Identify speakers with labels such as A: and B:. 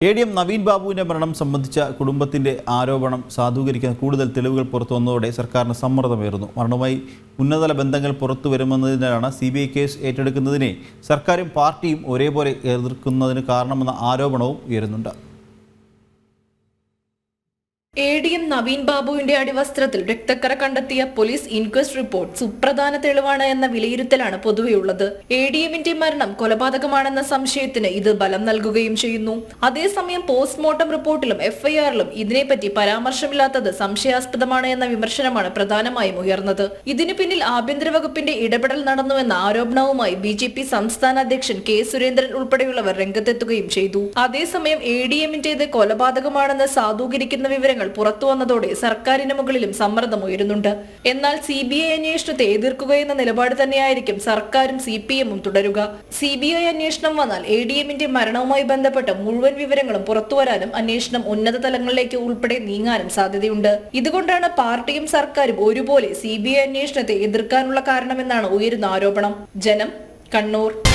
A: A D M Naveen ബാബുവിന്റെ മരണം സംബന്ധിച്ച കുടുംബത്തിന്റെ ആരോപണം സാധൂകരിക്കാൻ കൂടുതൽ തെളിവുകൾ പുറത്തു വന്നതോടെ സർക്കാരിന് സമ്മർദ്ദമേറുന്നു മരണവുമായി ഉന്നതതല ബന്ധങ്ങൾ പുറത്തു വരുമെന്നതിനാണ് സി ബി ഐ കേസ് ഏറ്റെടുക്കുന്നതിനെ സർക്കാരും പാർട്ടിയും ഒരേപോലെ എതിർക്കുന്നതിന് കാരണമെന്ന ആരോപണവും ഉയരുന്നുണ്ട്.
B: എ ഡി എം നവീൻ ബാബുവിന്റെ അടിവസ്ത്രത്തിൽ രക്തക്കറ കണ്ടെത്തിയ പോലീസ് ഇൻക്വസ്റ്റ് റിപ്പോർട്ട് സുപ്രധാന തെളിവാണ് എന്ന വിലയിരുത്തലാണ് പൊതുവെയുള്ളത് എ ഡി എമ്മിന്റെ മരണം കൊലപാതകമാണെന്ന സംശയത്തിന് ഇത് ബലം നൽകുകയും ചെയ്യുന്നു. അതേസമയം പോസ്റ്റ്മോർട്ടം റിപ്പോർട്ടിലും എഫ്ഐആറിലും ഇതിനെപ്പറ്റി പരാമർശമില്ലാത്തത് സംശയാസ്പദമാണ് എന്ന വിമർശനമാണ് പ്രധാനമായും ഉയർന്നത്. ഇതിനു പിന്നിൽ ആഭ്യന്തര വകുപ്പിന്റെ ഇടപെടൽ നടന്നുവെന്ന ആരോപണവുമായി ബി ജെ പി സംസ്ഥാന അധ്യക്ഷൻ കെ സുരേന്ദ്രൻ ഉൾപ്പെടെയുള്ളവർ രംഗത്തെത്തുകയും ചെയ്തു. അതേസമയം എ ഡി എമ്മിന്റേത് കൊലപാതകമാണെന്ന് സാധൂകരിക്കുന്ന വിവരങ്ങൾ പുറത്തു വന്നതോടെ സർക്കാരിന് മുകളിലും സമ്മർദ്ദം ഉയരുന്നുണ്ട്. എന്നാൽ സി ബി ഐ അന്വേഷണത്തെ എതിർക്കുകയെന്ന നിലപാട് തന്നെയായിരിക്കും സർക്കാരും സി പി എമ്മും തുടരുക. സി ബി ഐ അന്വേഷണം വന്നാൽ എ ഡി എമ്മിന്റെ മരണവുമായി ബന്ധപ്പെട്ട മുഴുവൻ വിവരങ്ങളും പുറത്തുവരാനും അന്വേഷണം ഉന്നത തലങ്ങളിലേക്ക് ഉൾപ്പെടെ നീങ്ങാനും സാധ്യതയുണ്ട്. ഇതുകൊണ്ടാണ് പാർട്ടിയും സർക്കാരും ഒരുപോലെ സി ബി ഐ അന്വേഷണത്തെ എതിർക്കാനുള്ള കാരണമെന്നാണ് ഉയരുന്ന ആരോപണം. ജനം കണ്ണൂർ.